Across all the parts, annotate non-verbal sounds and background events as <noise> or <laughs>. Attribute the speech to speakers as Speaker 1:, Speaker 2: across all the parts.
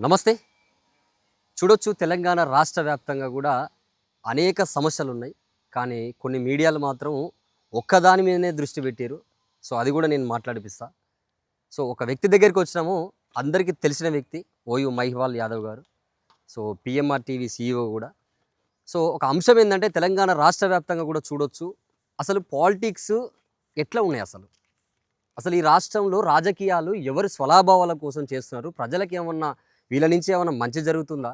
Speaker 1: నమస్తే. చూడొచ్చు తెలంగాణ రాష్ట్ర వ్యాప్తంగా కూడా అనేక సమస్యలు ఉన్నాయి కానీ కొన్ని మీడియాలు మాత్రం ఒక్కదాని మీదనే దృష్టి పెట్టారు సో అది కూడా నేను మాట్లాడిపిస్తా. సో ఒక వ్యక్తి దగ్గరికి వచ్చినాము. అందరికీ తెలిసిన వ్యక్తి ఓయు మహివాల్ యాదవ్ గారు. సో పిఎంఆర్ టీవీ సీఈఓ కూడా. సో ఒక అంశం ఏంటంటే తెలంగాణ రాష్ట్ర వ్యాప్తంగా కూడా చూడొచ్చు. అసలు పాలిటిక్స్ ఎట్లా ఉన్నాయి అసలు? అసలు ఈ రాష్ట్రంలో రాజకీయాలు ఎవరు స్వలాభావాల కోసం చేస్తున్నారు? ప్రజలకు ఏమన్నా వీళ్ళ నుంచి ఏమైనా మంచి జరుగుతుందా?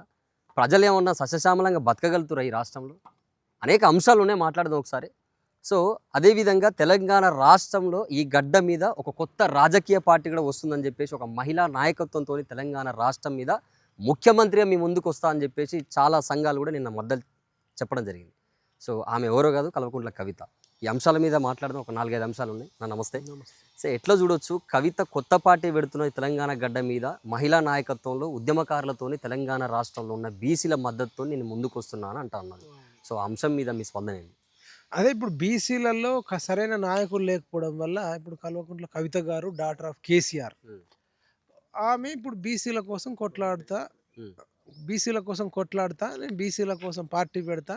Speaker 1: ప్రజలు ఏమన్నా సస్యశ్యామలంగా బతకగలుగుతారా ఈ రాష్ట్రంలో? అనేక అంశాలు ఉన్నాయి మాట్లాడదాం ఒకసారి. సో అదేవిధంగా తెలంగాణ రాష్ట్రంలో ఈ గడ్డ మీద ఒక కొత్త రాజకీయ పార్టీ కూడా వస్తుందని చెప్పేసి ఒక మహిళా నాయకత్వంతో తెలంగాణ రాష్ట్రం మీద ముఖ్యమంత్రిగా మీ ముందుకు వస్తా అని చెప్పేసి చాలా సంఘాలు కూడా నిన్న మద్దతు చెప్పడం జరిగింది. సో ఆమె ఎవరో కాదు కల్వకుంట్ల కవిత. ఈ అంశాల మీద మాట్లాడదాం. ఒక నాలుగైదు అంశాలు ఉన్నాయి నా నమస్తే. సో ఎట్లా చూడొచ్చు? కవిత కొత్త పార్టీ పెడుతున్న తెలంగాణ గడ్డ మీద మహిళా నాయకత్వంలో ఉద్యమకారులతోని తెలంగాణ రాష్ట్రంలో ఉన్న బీసీల మద్దతుతో నేను ముందుకు వస్తున్నాను అంటా ఉన్నాను సో అంశం మీద మీ స్పందన ఏంటి?
Speaker 2: అదే ఇప్పుడు బీసీలలో సరైన నాయకులు లేకపోవడం వల్ల ఇప్పుడు కల్వకుంట్ల కవిత గారు డాటర్ ఆఫ్ కేసీఆర్. ఆమె ఇప్పుడు బీసీల కోసం కొట్లాడుతా. బీసీల కోసం కొట్లాడుతా నేను బీసీల కోసం పార్టీ పెడతా.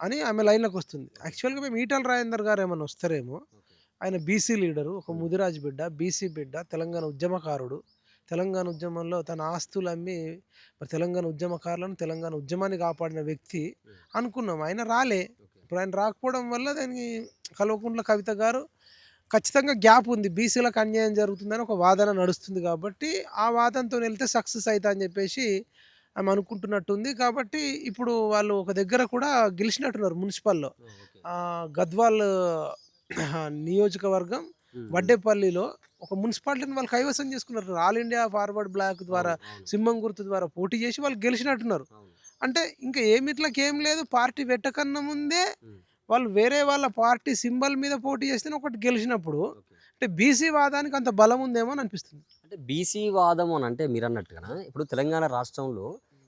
Speaker 2: అని ఆమె లైన్లోకి వస్తుంది యాక్చువల్గా మేము ఈటల రాజేందర్ గారు ఏమైనా వస్తారేమో ఆయన బీసీ లీడరు ఒక. ముదిరాజు బిడ్డ బీసీ బిడ్డ తెలంగాణ ఉద్యమకారుడు. తెలంగాణ ఉద్యమంలో తన ఆస్తులు అమ్మి మరి తెలంగాణ ఉద్యమకారులను తెలంగాణ ఉద్యమాన్ని కాపాడిన వ్యక్తి. అనుకున్నాం. ఆయన రాలే. ఇప్పుడు ఆయన రాకపోవడం వల్ల దానికి కల్వకుంట్ల కవిత గారు ఖచ్చితంగా గ్యాప్ ఉంది. బీసీలకు అన్యాయం జరుగుతుందని ఒక వాదన నడుస్తుంది కాబట్టి ఆ వాదనతో వెళ్తే సక్సెస్ అవుతా అని చెప్పేసి ఆమె అనుకుంటున్నట్టుంది. కాబట్టి ఇప్పుడు వాళ్ళు ఒక దగ్గర కూడా గెలిచినట్టున్నారు మున్సిపల్లో. గద్వాల్ నియోజకవర్గం వడ్డేపల్లిలో ఒక మున్సిపాలిటీని వాళ్ళు కైవసం చేసుకున్నారు. ఆల్ ఇండియా ఫార్వర్డ్ బ్లాక్ ద్వారా సింహం గుర్తు ద్వారా పోటీ చేసి వాళ్ళు గెలిచినట్టున్నారు. అంటే ఇంకా ఏమిట్లకి ఏం లేదు. పార్టీ పెట్టకన్నా ముందే. వాళ్ళు వేరే వాళ్ళ పార్టీ సింబల్ మీద పోటీ చేస్తే ఒకటి గెలిచినప్పుడు అంటే బీసీ వాదానికి అంత బలం ఉందేమో అని అనిపిస్తుంది.
Speaker 1: అంటే బీసీ వాదం అని అంటే మీరు అన్నట్టుగా ఇప్పుడు తెలంగాణ రాష్ట్రంలో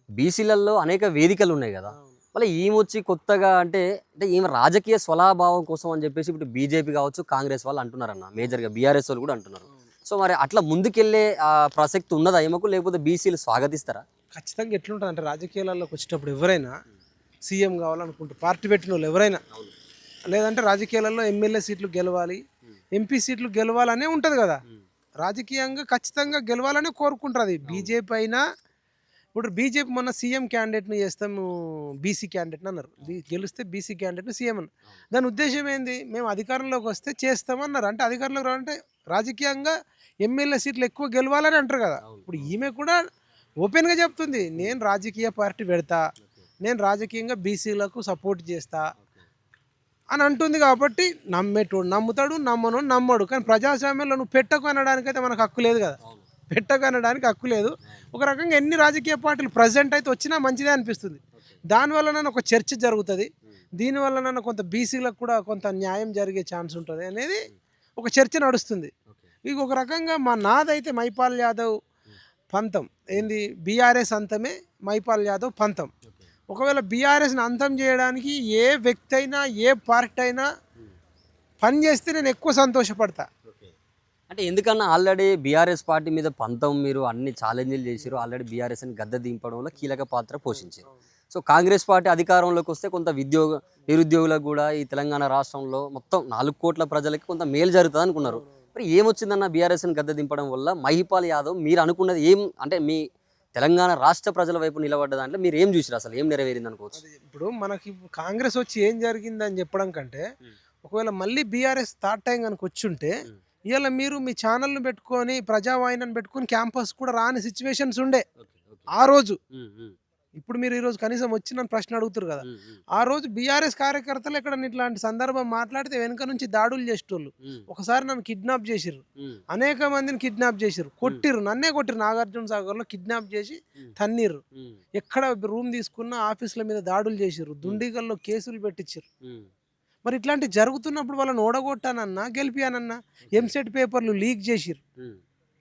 Speaker 1: బీసీలలో అనేక వేదికలు ఉన్నాయి కదా. మళ్ళీ ఈమె వచ్చి కొత్తగా అంటే అంటే ఈమె రాజకీయ స్వలాభావం కోసం అని చెప్పేసి ఇప్పుడు బీజేపీ కావచ్చు కాంగ్రెస్ వాళ్ళు అంటున్నారన్న. మేజర్గా బీఆర్ఎస్ వాళ్ళు కూడా అంటున్నారు. సో మరి అట్లా ముందుకెళ్ళే ఆ ప్రసక్తి ఉన్నదా ఈమెకు? లేకపోతే బీసీలు స్వాగతిస్తారా?
Speaker 2: ఖచ్చితంగా ఎట్లుంటుంది అంటే రాజకీయాలలోకి వచ్చేటప్పుడు ఎవరైనా సీఎం కావాలనుకుంటారు పార్టీ పెట్టిన వాళ్ళు ఎవరైనా లేదంటే రాజకీయాలలో ఎమ్మెల్యే సీట్లు గెలవాలి ఎంపీ సీట్లు గెలవాలనే ఉంటుంది కదా. రాజకీయంగా ఖచ్చితంగా గెలవాలనే కోరుకుంటారు అది బీజేపీ అయినా ఇప్పుడు బీజేపీ మొన్న సీఎం క్యాండిడేట్ని చేస్తాము బీసీ క్యాండిడేట్ని అన్నారు. గెలిస్తే బీసీ క్యాండిడేట్ని సీఎం అన్నారు. దాని ఉద్దేశం ఏంది? మేము అధికారంలోకి వస్తే చేస్తామన్నారు. అంటే అధికారంలోకి రావాలంటే రాజకీయంగా ఎమ్మెల్యే సీట్లు ఎక్కువ గెలవాలని అంటారు కదా. ఇప్పుడు ఈమె కూడా ఓపెన్గా చెప్తుంది నేను రాజకీయ పార్టీ పెడతా నేను రాజకీయంగా బీసీలకు సపోర్ట్ చేస్తా అని అంటుంది కాబట్టి నమ్మేటోడు నమ్ముతాడు నమ్మను నమ్మడు. కానీ ప్రజాస్వామ్యంలో నువ్వు పెట్టకు అనడానికైతే మనకు హక్కు లేదు కదా. పెట్టకు అనడానికి హక్కు లేదు. ఒక రకంగా ఎన్ని రాజకీయ పార్టీలు ప్రజెంట్ అయితే వచ్చినా మంచిదే అనిపిస్తుంది. దానివల్ల నన్ను ఒక చర్చ జరుగుతుంది. దీనివల్ల నన్ను కొంత బీసీలకు కూడా కొంత న్యాయం జరిగే ఛాన్స్ ఉంటుంది అనేది ఒక చర్చ నడుస్తుంది. ఇక ఒక రకంగా మా నాదైతే మైపాల్ యాదవ్ పంతం. ఏంది? బీఆర్ఎస్ అంతమే మైపాల్ యాదవ్ పంతం. ఒకవేళ బీఆర్ఎస్ని అంతం చేయడానికి ఏ వ్యక్తి అయినా ఏ పార్టీ అయినా పని చేస్తే నేను ఎక్కువ సంతోషపడతా.
Speaker 1: అంటే ఎందుకన్నా ఆల్రెడీ బీఆర్ఎస్ పార్టీ మీద పంతం మీరు అన్ని ఛాలెంజ్లు చేశారు ఆల్రెడీ బీఆర్ఎస్ని గద్దె దింపడంలో కీలక పాత్ర పోషించారు సో కాంగ్రెస్ పార్టీ అధికారంలోకి వస్తే కొంత విద్యోగ నిరుద్యోగులకు కూడా ఈ తెలంగాణ రాష్ట్రంలో మొత్తం నాలుగు కోట్ల ప్రజలకి కొంత మేలు జరుగుతుంది అనుకున్నారు. మరి ఏమొచ్చిందన్న బీఆర్ఎస్ని గద్దె దింపడం వల్ల మహిపాల్ యాదవ్ మీరు అనుకున్నది ఏం అంటే మీ తెలంగాణ రాష్ట్ర ప్రజల వైపు నిలబడ్డ దాంట్లో మీరు ఏం చూసారు అసలు? ఏం నెరవేరింది అనుకోవచ్చు?
Speaker 2: ఇప్పుడు మనకి కాంగ్రెస్ వచ్చి ఏం జరిగిందని చెప్పడం కంటే. ఒకవేళ మళ్ళీ బీఆర్ఎస్ థర్డ్ టైం కనుక వచ్చి ఉంటే
Speaker 1: Hmm.
Speaker 2: ఇవాళ మీరు మీ ఛానల్ని పెట్టుకొని ప్రజావాహిని పెట్టుకొని క్యాంపస్ కూడా రాని సిచ్యువేషన్స్ ఉండే. ఆ రోజు ఇప్పుడు మీరు ఈ రోజు కనీసం వచ్చి నన్ను ప్రశ్న అడుగుతారు కదా. ఆ రోజు బీఆర్ఎస్ కార్యకర్తలు ఎక్కడ ఇట్లాంటి సందర్భం మాట్లాడితే వెనుక నుంచి దాడులు చేసేటోళ్ళు. ఒకసారి నన్ను కిడ్నాప్ చేసిర్రు. అనేక మందిని కిడ్నాప్ చేసిర్రు. కొట్టిర్రు. నన్నే కొట్టిర్రు. నాగార్జున సాగర్లో కిడ్నాప్ చేసి తన్నీర్రు. ఎక్కడ రూమ్ తీసుకున్న ఆఫీసుల మీద దాడులు చేసిర్రు. దుండిగల్లో కేసులు పెట్టించారు మరి ఇట్లాంటి జరుగుతున్నప్పుడు వాళ్ళని ఓడగొట్టానన్నా గెలిపానన్నా ఎంసెట్ పేపర్లు లీక్ చేసిర్రు.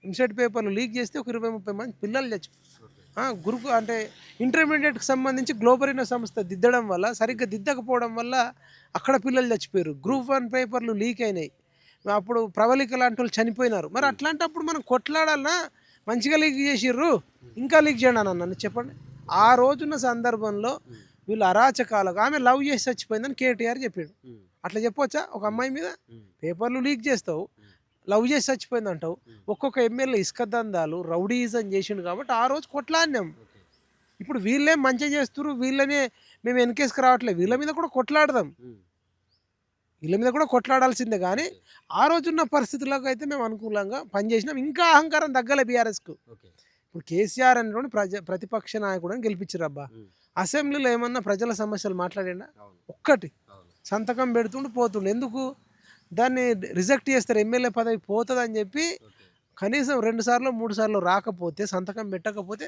Speaker 2: ఎంసెట్ పేపర్లు లీక్ చేస్తే ఒక ఇరవై ముప్పై మంది పిల్లలు చచ్చి గురుకు అంటే ఇంటర్మీడియట్కి సంబంధించి గ్లోబరిన సంస్థ దిద్దడం వల్ల సరిగ్గా దిద్దకపోవడం వల్ల అక్కడ పిల్లలు చచ్చిపోయారు. గ్రూప్ వన్ పేపర్లు లీక్ అయినాయి. అప్పుడు ప్రవళిక లాంటి వాళ్ళు చనిపోయినారు. మరి అట్లాంటప్పుడు మనం కొట్లాడాలన్నా మంచిగా లీక్ చేసిర్రు. ఇంకా లీక్ చేయండి నన్ను చెప్పండి. ఆ రోజున్న సందర్భంలో వీళ్ళు అరాచకాలకు ఆమె లవ్ చేసి చచ్చిపోయిందని కేటీఆర్ చెప్పాడు. అట్లా చెప్పొచ్చా ఒక అమ్మాయి మీద? పేపర్లు లీక్ చేస్తావు. లవ్ చేసి చచ్చిపోయింది అంటావు. ఒక్కొక్క ఎమ్మెల్యే ఇసుక దందాలు రౌడీజం చేసిండు కాబట్టి ఆ రోజు కొట్లాడినాం. ఇప్పుడు వీళ్ళేం మంచిగా చేస్తున్నారు వీళ్ళనే మేము వెనకేసుకు రావట్లేదు. వీళ్ళ మీద కూడా కొట్లాడదాం. వీళ్ళ మీద కూడా కొట్లాడాల్సిందే కానీ ఆ రోజున్న పరిస్థితులకు అయితే మేము అనుకూలంగా పనిచేసినాం. ఇంకా అహంకారం తగ్గలే బీఆర్ఎస్కు. ఇప్పుడు కేసీఆర్ అనేటువంటి ప్రజ ప్రతిపక్ష నాయకుడు అని గెలిపించారు అబ్బా అసెంబ్లీలో ఏమన్నా ప్రజల సమస్యలు మాట్లాడిండా? ఒక్కటి. సంతకం పెడుతుండు పోతుండు. ఎందుకు? దాన్ని రిజెక్ట్ చేస్తారు ఎమ్మెల్యే పదవి పోతుంది అని చెప్పి కనీసం రెండు సార్లు మూడు సార్లు రాకపోతే సంతకం పెట్టకపోతే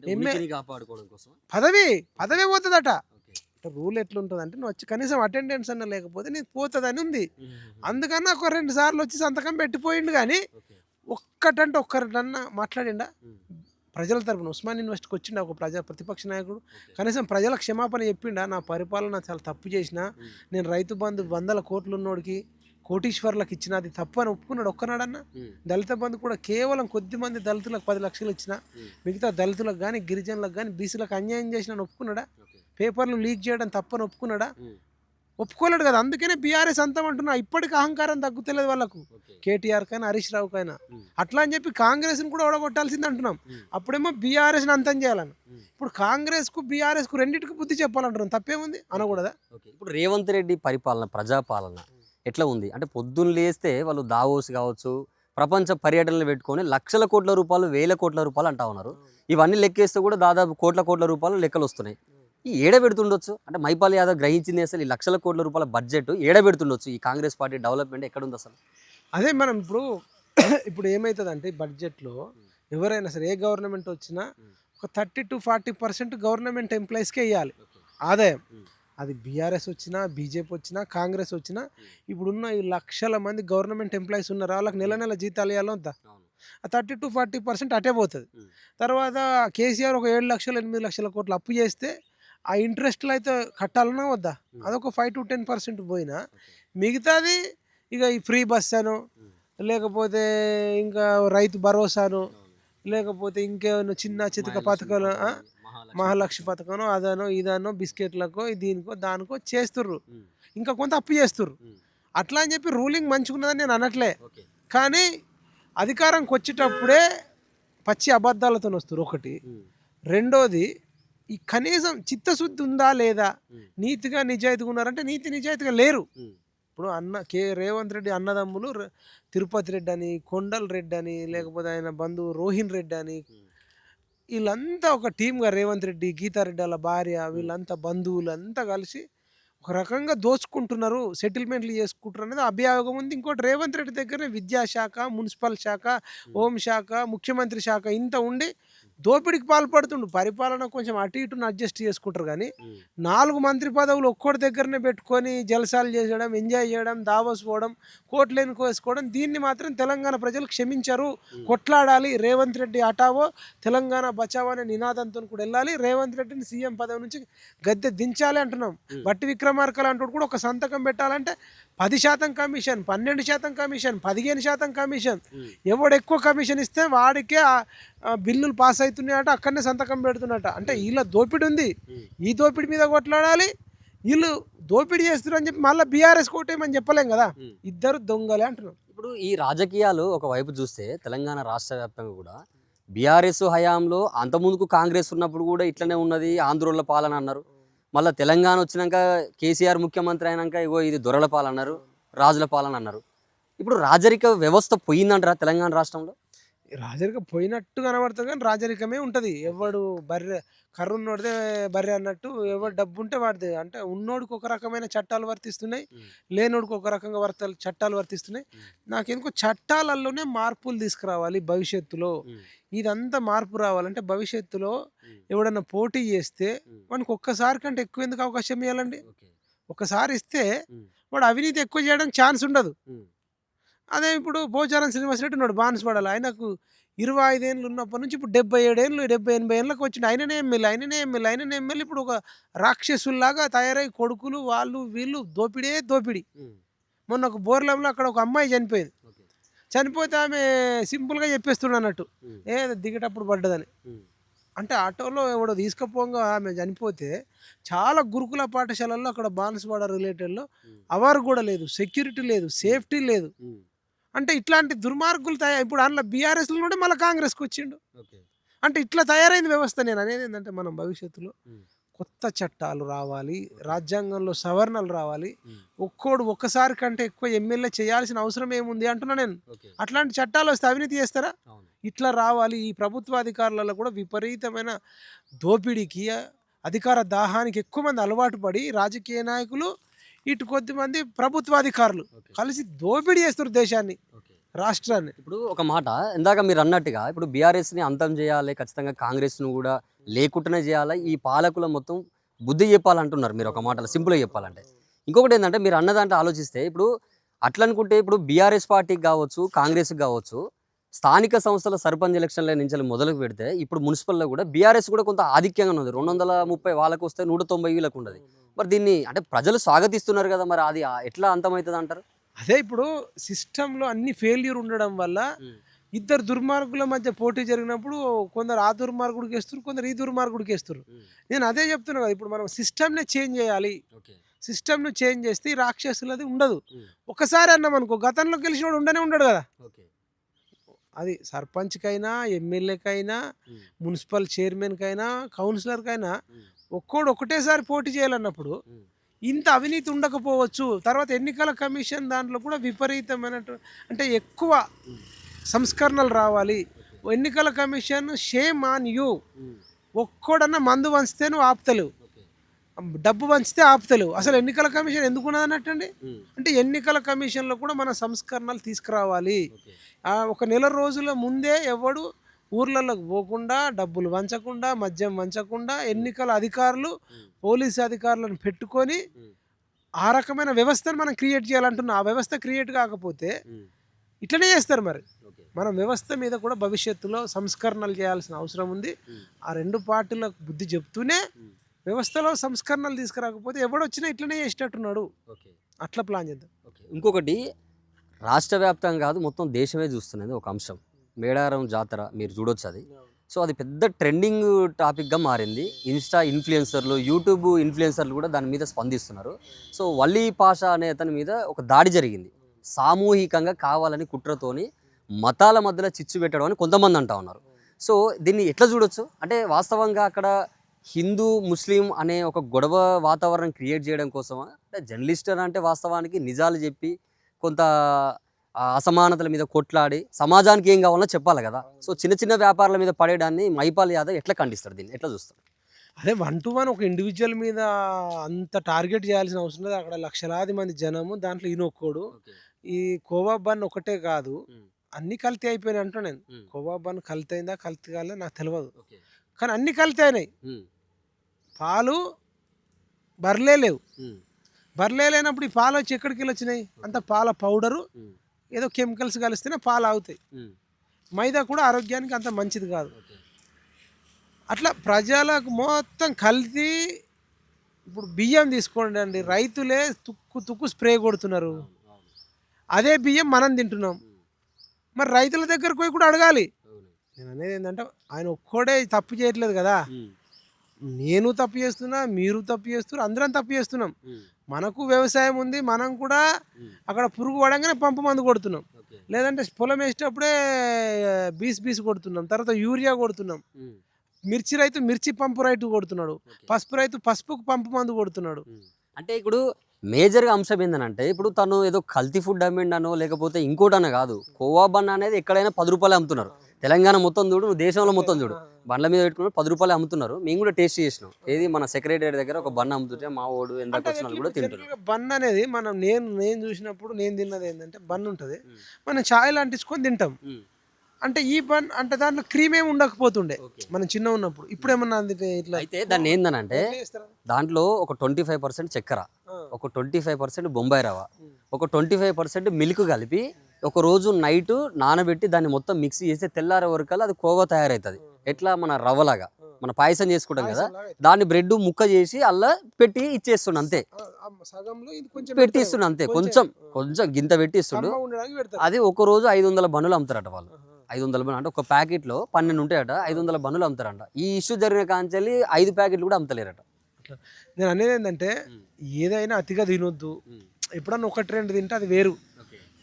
Speaker 2: ఎమ్మె-
Speaker 1: కాపాడుకోవడం కోసం?
Speaker 2: పదవి పదవే పోతుందట. రూల్ ఎట్లుంటుంది అంటే నువ్వు వచ్చి కనీసం అటెండెన్స్ అన్న లేకపోతే నీకు పోతుందని ఉంది. అందుకని ఒక రెండు సార్లు వచ్చి సంతకం పెట్టిపోయిండు కానీ ఒక్కటంటే ఒక్కరిటన్నా మాట్లాడిండా? ప్రజల తరపున ఉస్మాన్ యూనివర్సిటీకి వచ్చిండ ఒక ప్రజా ప్రతిపక్ష నాయకుడు. కనీసం ప్రజల క్షమాపణ చెప్పిండా? నా పరిపాలన చాలా తప్పు చేసిన నేను రైతు బంధు వందల కోట్లు ఉన్నోడికి కోటీశ్వర్లకు ఇచ్చిన అది తప్పు అని ఒప్పుకున్నాడు ఒక్కనాడన్నా. దళిత బంధు కూడా కేవలం కొద్ది మంది దళితులకు పది లక్షలు ఇచ్చిన మిగతా దళితులకు కానీ గిరిజనులకు కానీ బీసీలకు అన్యాయం చేసిన ఒప్పుకున్నాడా? పేపర్లు లీక్ చేయడం తప్పని ఒప్పుకున్నాడా? ఒప్పుకోలేడు కదా అందుకనే బీఆర్ఎస్ అంతం అంటున్నా. ఇప్పటికి అహంకారం తగ్గుతలేదు వాళ్ళకు. కేటీఆర్ కైనా హరీష్ రావు కైనా అట్లా అని చెప్పి కాంగ్రెస్ని కూడా ఓడగొట్టాల్సింది అంటున్నాం. అప్పుడేమో బీఆర్ఎస్ని అంతం చేయాలని. ఇప్పుడు కాంగ్రెస్కు బీఆర్ఎస్కు రెండింటికి బుద్ధి చెప్పాలంటున్నాం. తప్పేముంది? అనకూడదా?
Speaker 1: ఇప్పుడు రేవంత్ రెడ్డి పరిపాలన ప్రజాపాలన. ఎట్లా ఉంది? అంటే పొద్దున్న లేస్తే వాళ్ళు దావోస్ కావచ్చు ప్రపంచ పర్యటనలు పెట్టుకొని లక్షల కోట్ల రూపాయలు వేల కోట్ల రూపాయలు అంటా ఉన్నారు. ఇవన్నీ లెక్కేస్తే కూడా దాదాపు కోట్ల కోట్ల రూపాయలు లెక్కలు వస్తున్నాయి. ఈ ఏడ పెడుతుండొచ్చు? అంటే మైపాల్ యాదవ్ గ్రహించింది అసలు ఈ లక్షల కోట్ల రూపాయల బడ్జెట్ ఏడ పెడుతుండొచ్చు? ఈ కాంగ్రెస్ పార్టీ డెవలప్మెంట్ ఎక్కడ ఉంది అసలు?
Speaker 2: అదే మనం ఇప్పుడు <coughs> ఇప్పుడు ఏమవుతుందంటే బడ్జెట్లో ఎవరైనా సరే ఏ గవర్నమెంట్ వచ్చినా ఒక thirty to forty percent government ఎంప్లాయీస్కే ఇవ్వాలి ఆదాయం. అది బీఆర్ఎస్ వచ్చినా బీజేపీ వచ్చినా కాంగ్రెస్ వచ్చినా ఇప్పుడున్న ఈ లక్షల మంది గవర్నమెంట్ ఎంప్లాయీస్ ఉన్నారు? వాళ్ళకి నెల నెల జీతాలు ఇవ్వాలో వద్దా ఆ థర్టీ టు ఫార్టీ పర్సెంట్ అటే పోతుంది. తర్వాత కేసీఆర్ ఒక ఏడు లక్షలు ఎనిమిది లక్షల కోట్లు అప్పు చేస్తే ఆ ఇంట్రెస్ట్లు అయితే కట్టాలన్నా వద్దా. అదొక ఫైవ్ టు టెన్ పర్సెంట్ పోయినా మిగతాది ఇక ఈ ఫ్రీ బస్ అను లేకపోతే ఇంకా రైతు భరోసాను లేకపోతే ఇంకేమైనా చిన్న చితక పథకాలు? మహాలక్ష్మి పథకం అదనో ఇదనో బిస్కెట్లకో దీనికో దానికో చేస్తుర్రు. ఇంకా కొంత అప్పు చేస్తుర్రు. అట్లా అని చెప్పి రూలింగ్ మంచిగున్నదని నేను అనట్లే. కానీ అధికారంకి వచ్చేటప్పుడే పచ్చి అబద్ధాలతో వస్తారు ఒకటి. రెండోది ఈ కనీసం చిత్తశుద్ధి ఉందా లేదా? నీతిగా నిజాయితీగా ఉన్నారంటే నీతి నిజాయితీగా లేరు. ఇప్పుడు అన్న కే రేవంత్ రెడ్డి అన్నదమ్ములు తిరుపతి రెడ్డి అని కొండల్ రెడ్డి అని లేకపోతే ఆయన బంధువు రోహిన్ రెడ్డి అని వీళ్ళంతా ఒక టీమ్గా రేవంత్ రెడ్డి గీతారెడ్డి వాళ్ళ భార్య వీళ్ళంతా బంధువులు అంతా కలిసి ఒక రకంగా దోచుకుంటున్నారు సెటిల్మెంట్లు చేసుకుంటున్నారు అనేది అభియోగం ఉంది. ఇంకోటి రేవంత్ రెడ్డి దగ్గరనే విద్యాశాఖ మున్సిపల్ శాఖ హోంశాఖ ముఖ్యమంత్రి శాఖ ఇంత ఉండి దోపిడీకి పాల్పడుతుండు. పరిపాలన కొంచెం అటు ఇటును అడ్జస్ట్ చేసుకుంటారు కానీ నాలుగు మంత్రి పదవులు ఒక్కడి దగ్గరనే పెట్టుకొని జలసాలు చేసడం ఎంజాయ్ చేయడం దావోస్ పోవడం కోట్లేని కోసుకోవడం దీన్ని మాత్రం తెలంగాణ ప్రజలు క్షమించరు. కొట్లాడాలి. రేవంత్ రెడ్డి అటావో తెలంగాణ బచావో అనే నినాదంతో కూడా వెళ్ళాలి. రేవంత్ రెడ్డిని సీఎం పదవి నుంచి గద్దె దించాలి అంటున్నాం. బట్టి విక్రమార్క లాంటి కూడా ఒక సంతకం పెట్టాలంటే పది శాతం కమిషన్ పన్నెండు శాతం కమిషన్ పదిహేను శాతం కమిషన్. ఎవడు ఎక్కువ కమిషన్ ఇస్తే వాడికే బిల్లులు పాస్ అవుతున్నాయట అక్కడనే సంతకం పెడుతున్నట అంటే వీళ్ళ దోపిడి ఉంది. ఈ దోపిడి మీద కొట్లాడాలి. వీళ్ళు దోపిడీ చేస్తున్నారు అని చెప్పి మళ్ళీ బీఆర్ఎస్ కోటేమని చెప్పలేం కదా. ఇద్దరు దొంగలే అంటున్నాం
Speaker 1: ఇప్పుడు ఈ రాజకీయాలు ఒకవైపు చూస్తే తెలంగాణ రాష్ట్ర వ్యాప్తంగా కూడా బీఆర్ఎస్ హయాంలో అంతకుముందుకు కాంగ్రెస్ ఉన్నప్పుడు కూడా ఇట్లనే ఉన్నది ఆంధ్రోళ్ళ పాలన అన్నారు. మళ్ళీ తెలంగాణ వచ్చినాక కేసీఆర్ ముఖ్యమంత్రి అయినాక ఇగో ఇది దొరల పాలన అన్నారు రాజుల పాలన అన్నారు. ఇప్పుడు రాజరిక వ్యవస్థ పోయిందంటారా తెలంగాణ రాష్ట్రంలో?
Speaker 2: రాజరికం పోయినట్టు కనబడుతుంది కానీ రాజరికమే ఉంటుంది. ఎవడు బర్రె కర్ర ఉన్నోడిదే బర్రె అన్నట్టు ఎవడు డబ్బు ఉంటే వాడిది. అంటే ఉన్నోడికి ఒక రకమైన చట్టాలు వర్తిస్తున్నాయి లేనోడికి ఒక రకంగా వర్త చట్టాలు వర్తిస్తున్నాయి. నాకెందుకో చట్టాలలోనే మార్పులు తీసుకురావాలి భవిష్యత్తులో. ఇదంతా మార్పు రావాలంటే భవిష్యత్తులో ఎవడన్నా పోటీ చేస్తే వానికి ఒక్కసారి కంటే ఎక్కువ ఎందుకు అవకాశం ఇవ్వాలండి ఒక్కసారి ఇస్తే వాడు అవినీతి ఎక్కువ చేయడానికి ఛాన్స్ ఉండదు. అదే ఇప్పుడు పోచారం శ్రీనివాసరెడ్డి ఉన్నాడు బాన్స్వాడలో ఆయనకు ఇరవై ఐదేళ్ళు ఉన్నప్పటి నుంచి ఇప్పుడు డెబ్బై ఏడేళ్ళు డెబ్బై ఎనభై ఏళ్ళకి వచ్చిండు. ఆయననే ఎమ్మెల్యే ఆయననే ఎమ్మెల్యే ఆయననే ఎమ్మెల్యే. ఇప్పుడు ఒక రాక్షసుల్లాగా తయారై కొడుకులు వాళ్ళు వీళ్ళు దోపిడే దోపిడి. మొన్న ఒక బోర్లంలో అక్కడ ఒక అమ్మాయి చనిపోయింది. చనిపోతే ఆమె సింపుల్గా చెప్పేస్తుండ అన్నట్టు. ఏ దిగేటప్పుడు పడ్డదని. అంటే ఆటోలో ఎవడో తీసుకుపోగా ఆమె చనిపోతే చాలా గురుకుల పాఠశాలల్లో అక్కడ బాన్స్వాడ రిలేటెడ్లో అవర్ కూడా లేదు సెక్యూరిటీ లేదు సేఫ్టీ లేదు. అంటే ఇట్లాంటి దుర్మార్గులు తయారు ఇప్పుడు అందులో బీఆర్ఎస్లో నుండి మళ్ళీ కాంగ్రెస్కి వచ్చిండు అంటే ఇట్లా తయారైంది వ్యవస్థ నేను అనేది ఏంటంటే మనం భవిష్యత్తులో కొత్త చట్టాలు రావాలి రాజ్యాంగంలో సవరణలు రావాలి ఒక్కోడు ఒక్కసారి కంటే ఎక్కువ ఎమ్మెల్యే చేయాల్సిన అవసరం ఏముంది అంటున్నా నేను. అట్లాంటి చట్టాలు వస్తే అవినీతి చేస్తారా? ఇట్లా రావాలి ఈ ప్రభుత్వ అధికారులలో కూడా విపరీతమైన దోపిడీకి అధికార దాహానికి ఎక్కువ మంది అలవాటు పడి రాజకీయ నాయకులు ఇటు కొద్దిమంది ప్రభుత్వ అధికారులు
Speaker 1: ఓకే.
Speaker 2: కలిసి దోపిడీ చేస్తారు దేశాన్ని రాష్ట్రాన్ని.
Speaker 1: ఇప్పుడు ఒక మాట ఇందాక మీరు అన్నట్టుగా ఇప్పుడు బీఆర్ఎస్ని అంతం చేయాలి ఖచ్చితంగా కాంగ్రెస్ను కూడా లేకుండానే చేయాలి ఈ పాలకుల మొత్తం బుద్ధి చెప్పాలంటున్నారు మీరు ఒక మాటలో సింపుల్గా చెప్పాలంటే. ఇంకొకటి ఏంటంటే మీరు అన్నదంటే ఆలోచిస్తే ఇప్పుడు అట్లా అనుకుంటే ఇప్పుడు బీఆర్ఎస్ పార్టీకి కావచ్చు కాంగ్రెస్కి కావచ్చు స్థానిక సంస్థల సర్పంచ్ ఎలక్షన్ల నుంచి మొదలు పెడితే ఇప్పుడు మున్సిపల్లో కూడా బీఆర్ఎస్ కూడా కొంత ఆధిక్యంగా ఉంది. రెండు వందల ముప్పై వాళ్ళకు వస్తే నూట తొంభై వీళ్ళకు ఉండదు. మరి దీన్ని అంటే ప్రజలు స్వాగతిస్తున్నారు కదా మరి అది ఎట్లా అంతమవుతుంది అంటారు?
Speaker 2: అదే ఇప్పుడు సిస్టంలో అన్ని ఫెయిల్యూర్ ఉండడం వల్ల ఇద్దరు దుర్మార్గుల మధ్య పోటీ జరిగినప్పుడు కొందరు ఆ దుర్మార్గుడికి వేస్తారు కొందరు ఈ దుర్మార్గుడికి వేస్తారు నేను అదే చెప్తున్నా కదా ఇప్పుడు మనం సిస్టమ్నే చేంజ్ చేయాలి. సిస్టమ్ను చేంజ్ చేస్తే ఈ రాక్షసులది ఉండదు. ఒకసారి అన్నాం అనుకో గతంలో గెలిచినోడు ఉండనే ఉండడు కదా.
Speaker 1: ఓకే.
Speaker 2: అది సర్పంచ్కైనా ఎమ్మెల్యేకైనా మున్సిపల్ చైర్మన్కైనా కౌన్సిలర్కైనా ఒక్కోడు ఒకటేసారి పోటీ చేయాలన్నప్పుడు ఇంత అవినీతి ఉండకపోవచ్చు. తర్వాత ఎన్నికల కమిషన్ దాంట్లో కూడా విపరీతమైన అంటే ఎక్కువ సంస్కరణలు రావాలి. ఎన్నికల కమిషన్ షేమ్ ఆన్ యూ. ఒక్కోడన్నా మందు వంచితే నువ్వు ఆపుతలేవు డబ్బు వంచితే ఆపుతలేవు. అసలు ఎన్నికల కమిషన్ ఎందుకు ఉన్నది అన్నట్టండి అంటే ఎన్నికల కమిషన్లో కూడా మన సంస్కరణలు తీసుకురావాలి. ఒక నెల రోజుల ముందే ఎవడు ఊర్లలోకి పోకుండా డబ్బులు వంచకుండా మద్యం వంచకుండా ఎన్నికల అధికారులు పోలీసు అధికారులను పెట్టుకొని ఆ రకమైన వ్యవస్థను మనం క్రియేట్ చేయాలంటున్నాం. ఆ వ్యవస్థ క్రియేట్ కాకపోతే ఇట్లనే చేస్తారు మరి. మనం వ్యవస్థ మీద కూడా భవిష్యత్తులో సంస్కరణలు చేయాల్సిన అవసరం ఉంది. ఆ రెండు పార్టీలకు బుద్ధి చెప్తూనే వ్యవస్థలో సంస్కరణలు తీసుకురాకపోతే ఎవడొచ్చినా ఇట్లనే చేసేటట్టున్నాడు. అట్లా ప్లాన్ చేద్దాం.
Speaker 1: ఓకే. ఇంకొకటి రాష్ట్ర వ్యాప్తంగా కాదు మొత్తం దేశమే చూస్తున్నది ఒక అంశం. మేడారం జాతర మీరు చూడొచ్చు అది. సో అది పెద్ద ట్రెండింగ్ టాపిక్గా మారింది. ఇన్స్టా ఇన్ఫ్లుయెన్సర్లు యూట్యూబ్ ఇన్ఫ్లుయెన్సర్లు కూడా దాని మీద స్పందిస్తున్నారు. సో వల్లీ పాష అనే అతని మీద ఒక దాడి జరిగింది. సామూహికంగా కావాలని కుట్రతోని మతాల మధ్యలో చిచ్చు పెట్టడం అని కొంతమంది అంటా ఉన్నారు. సో దీన్ని ఎట్లా చూడొచ్చు? అంటే వాస్తవంగా అక్కడ హిందూ ముస్లిం అనే ఒక గొడవ వాతావరణం క్రియేట్ చేయడం కోసమా? అంటే జర్నలిస్ట్ అని అంటే వాస్తవానికి నిజాలు చెప్పి కొంత అసమానతల మీద కొట్లాడి సమాజానికి ఏం కావాలో చెప్పాలి కదా. సో చిన్న చిన్న వ్యాపారాల మీద పడేయడాన్ని మైపాల్ యాదవ్ ఎట్లా ఖండిస్తారు దీన్ని? ఎట్లా చూస్తారు?
Speaker 2: అదే వన్ టు వన్ ఒక ఇండివిజువల్ మీద అంత టార్గెట్ చేయాల్సిన అవసరం లేదు. అక్కడ లక్షలాది మంది జనము దాంట్లో ఈయనొక్కడు ఈ కోవా బన్ ఒకటే కాదు. అన్ని కల్తీ అయిపోయినాయి అంటూ నేను. కోవా బన్ కల్తీ అయిందా కల్తీ కాలేదా నాకు తెలియదు కానీ అన్ని కల్తీ అయినాయి. పాలు బర్లే లేవు. బర్లే లేనప్పుడు ఈ పాలు వచ్చి ఎక్కడికి వెళ్ళి వచ్చినాయి అంత పాల పౌడరు ఏదో కెమికల్స్ కలిస్తేనే పాలు ఆగుతాయి మైదా కూడా ఆరోగ్యానికి అంత మంచిది కాదు. అట్లా ప్రజలకు మొత్తం కల్తీ ఇప్పుడు బియ్యం తీసుకోండి అండి. రైతులే తుక్కు తుక్కు స్ప్రే కొడుతున్నారు. అదే బియ్యం మనం తింటున్నాం. మరి రైతుల దగ్గరకు పోయి కూడా అడగాలి. నేను అనేది ఏంటంటే ఆయన ఒక్కడే తప్పు చేయట్లేదు కదా. నేను తప్పు చేస్తున్నా మీరు తప్పు చేస్తున్నారు అందరం తప్పు చేస్తున్నాం. మనకు వ్యవసాయం ఉంది మనం కూడా అక్కడ పురుగు పడంగానే పంపు మందు కొడుతున్నాం. లేదంటే పొలం వేసేటప్పుడే బీస్ బీస్ కొడుతున్నాం. తర్వాత యూరియా కొడుతున్నాం. మిర్చి రైతు మిర్చి పంపు రైతు కొడుతున్నాడు. పసుపు రైతు పసుపుకు పంపు మందు కొడుతున్నాడు.
Speaker 1: అంటే ఇప్పుడు మేజర్గా అంశం ఏంటంటే ఇప్పుడు తను ఏదో కల్తీ ఫుడ్ అమ్మిండనో లేకపోతే ఇంకోటనో కాదు కోవా బన్ అనేది ఎక్కడైనా పది రూపాయలు అమ్ముతున్నారు. తెలంగాణ మొత్తం చూడు నువ్వు దేశంలో మొత్తం చూడు బండ్ల మీద పెట్టుకుని పది రూపాయలు అమ్ముతున్నారు మేము కూడా టేస్ట్ చేసినాం ఏది మన సెక్రటరీ దగ్గర ఒక బన్ అమ్ముతుంటే మా ఓడు ఎందాక వచ్చిన కూడా తింటున్నారు
Speaker 2: బన్ అనేది మనం నేను నేను చూసినప్పుడు నేను తిన్నది ఏంటంటే బన్ ఉంటుంది. మనం ఛాయలు అంటించుకొని తింటాం. అంటే ఈ బన్ అంటే దాంట్లో క్రీమ్ ఏమి ఉండకపోతుండే. మనం చిన్న ఉన్నప్పుడు ఇప్పుడు ఏమన్నా అందుకే ఇట్లా
Speaker 1: అయితే దాన్ని ఏందనంటే? దాంట్లో ఒక ట్వంటీ ఫైవ్ పర్సెంట్ చక్కెర. ఒక ట్వంటీ ఫైవ్ పర్సెంట్ బొంబాయి రవ్వ
Speaker 2: ఉమ్.
Speaker 1: ఒక ట్వంటీ ఫైవ్ పర్సెంట్ మిల్క్ కలిపి ఒక రోజు నైట్ నానబెట్టి దాన్ని మొత్తం మిక్సీ చేసి తెల్లారే వరకల్లా అది కోవా తయారవుతుంది ఎట్లా? మన రవ్వలాగా. మన పాయసం చేసుకుంటాం కదా. దాన్ని బ్రెడ్ ముక్క చేసి అలా పెట్టి ఇచ్చేస్తుండు అంతే.
Speaker 2: ఆ, ఆ సగంలో ఇది కొంచెం
Speaker 1: పెట్టి
Speaker 2: పెడతారు.
Speaker 1: ఇస్తుండు అంతే.
Speaker 2: కొంచెం,
Speaker 1: కొంచెం గింత పెట్టి ఇస్తుండు
Speaker 2: కమ్మ ఉండడానికి పెడతారు.
Speaker 1: అది ఒక రోజు ఐదు వందల బనులు అమ్ముతారట వాళ్ళు. ఐదు వందల బనులు అంటే ఒక ప్యాకెట్లో పన్నెండు ఉంటాయట ఐదు వందల బనులు అమ్ముతారంట. ఈ ఇష్యూ జరిగిన కాంచెల్లి ఐదు ప్యాకెట్లు కూడా అమ్ముతలేరట.
Speaker 2: నేను అనేది ఏంటంటే ఏదైనా అతిగా తినొద్దు. ఎప్పుడన్నా ఒకటి రెండు తింటే అది వేరు.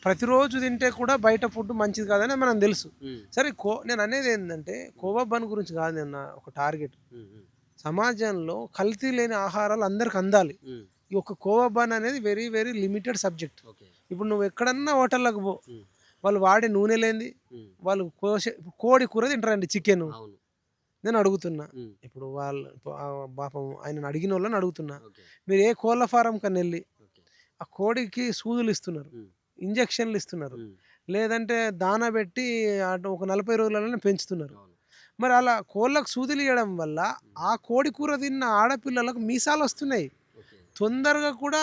Speaker 2: ప్రతిరోజు తింటే కూడా బయట ఫుడ్ మంచిది కాదని మనం తెలుసు. సరే కో నేను అనేది ఏంటంటే కోవా బన్ గురించి కాదు నేను నా ఒక టార్గెట్. సమాజంలో కల్తీ లేని ఆహారాలు అందరికి అందాలి. ఈ ఒక కోవా బన్ అనేది వెరీ వెరీ లిమిటెడ్ సబ్జెక్ట్ ఇప్పుడు నువ్వు ఎక్కడన్నా హోటల్లోకి పో. వాళ్ళు వాడే నూనె లేనిది వాళ్ళు కోసే కోడి కూర తింటారండి చికెన్. నేను అడుగుతున్నా. ఇప్పుడు వాళ్ళు పాపం ఆయన అడిగిన వాళ్ళని అడుగుతున్నా మీరు ఏ కోళ్ళ ఫారం కన్నా వెళ్ళి ఆ కోడికి సూదులు ఇస్తున్నారు. ఇంజక్షన్లు ఇస్తున్నారు. లేదంటే దానా పెట్టి అటు ఒక నలభై రోజులలోనే పెంచుతున్నారు. మరి అలా కోళ్ళకు సూదులు ఇవ్వడం వల్ల ఆ కోడి కూర తిన్న ఆడపిల్లలకు మీసాలు వస్తున్నాయి. తొందరగా కూడా